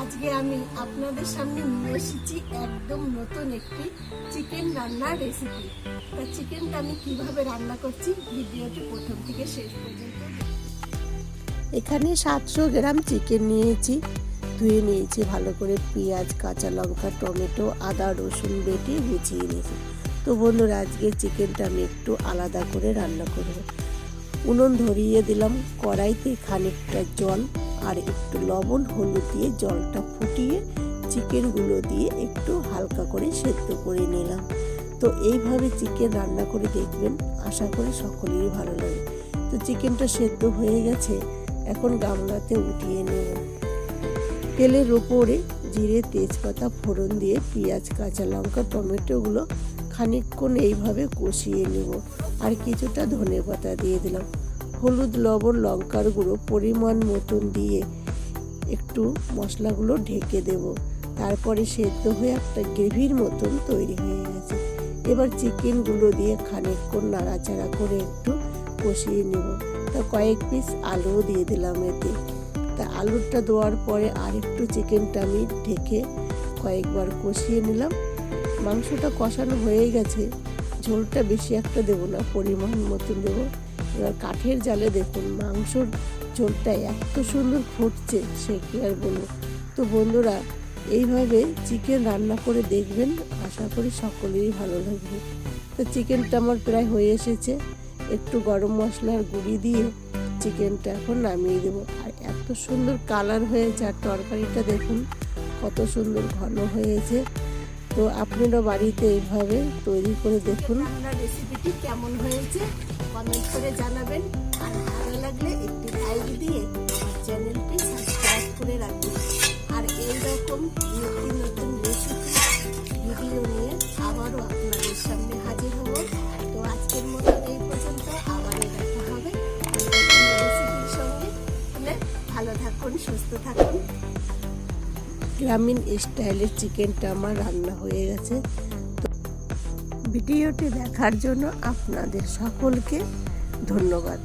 আজকে আমি আপনাদের সামনে নিয়ে এসেছি একদম নতুন একটি চিকেন রান্নার রেসিপি তা চিকেনটা আমি কীভাবে রান্না করছি, ভিডিওটি প্রথম থেকে শেষ পর্যন্ত এখানে সাতশো গ্রাম চিকেন নিয়েছি। ধুয়ে নিয়েছি ভালো করে পেঁয়াজ, কাঁচা লঙ্কা, টমেটো, আদা, রসুন বেটে গুছিয়ে নিয়েছি। তো বন্ধুরা, আজকে চিকেনটা আমি একটু আলাদা করে রান্না করব। উনুন ধরিয়ে দিলাম কড়াইতে খানিকটা জল আর একটু লবণ, হলুদ দিয়ে জলটা ফুটিয়ে চিকেনগুলো দিয়ে একটু হালকা করে সেদ্ধ করে নিলাম। তো এইভাবে চিকেন রান্না করে দেখবেন, আশা করি সকলেরই ভালো লাগে। তো চিকেনটা সেদ্ধ হয়ে গেছে, এখন গামলাতে উঠিয়ে নেব। তেলের ওপরে জিরে, তেজপাতা, ফোড়ন দিয়ে পেঁয়াজ, কাঁচা লঙ্কা, টমেটোগুলো খানিকক্ষণ এইভাবে কষিয়ে নেব আর কিছুটা ধনে পাতা দিয়ে দিলাম। হলুদ, লবণ, লঙ্কার গুঁড়ো পরিমাণ মতন দিয়ে একটু মশলাগুলো ঢেকে দেব। তারপরে সেদ্ধ হয়ে একটা গ্রেভির মতন তৈরি হয়ে গেছে। এবার চিকেনগুলো দিয়ে খানিকক্ষণ নাড়াচাড়া করে একটু কষিয়ে নেব। তা কয়েক পিস আলুও দিয়ে দিলাম এতে। তা আলুটা দেওয়ার পরে আর একটু চিকেনটা আমি ঢেকে কয়েকবার কষিয়ে নিলাম। মাংসটা কষানো হয়ে গেছে। ঝোলটা বেশি একটা দেবো না, পরিমাণ মতন দেবো। এবার কাঠের জালে দেখুন, মাংসর ঝোলটা এত সুন্দর ফুটছে, সে কি আর বলব। তো বন্ধুরা, এইভাবে চিকেন রান্না করে দেখবেন, আশা করি সকলেরই ভালো লাগবে। তো চিকেনটা আমার প্রায় হয়ে এসেছে। একটু গরম মশলার গুঁড়ি দিয়ে চিকেনটা এখন নামিয়ে দেবো। আর এত সুন্দর কালার হয়েছে, আর তরকারিটা দেখুন, কত সুন্দর ঘন হয়েছে। তো আপনারা বাড়িতে এইভাবে তৈরি করে দেখুন। আপনার রেসিপিটি কেমন হয়েছে কমেন্ট করে জানাবেন। আর ভালো লাগলে একটি লাইক দিয়ে চ্যানেলটি সাবস্ক্রাইব করে রাখবেন আর এইরকম নতুন নতুন রেসিপি ভিডিও নিয়ে আবারও আপনাদের সামনে হাজির হব। তো আজকের মতো এই পর্যন্ত আবারও দেখা হবে। রেসিপির সঙ্গে। ভালো থাকুন, সুস্থ থাকুন। গ্রামীণ স্টাইলে চিকেনটা আমার রান্না হয়ে গেছে। ভিডিওটি দেখার জন্য আপনাদের সকলকে ধন্যবাদ।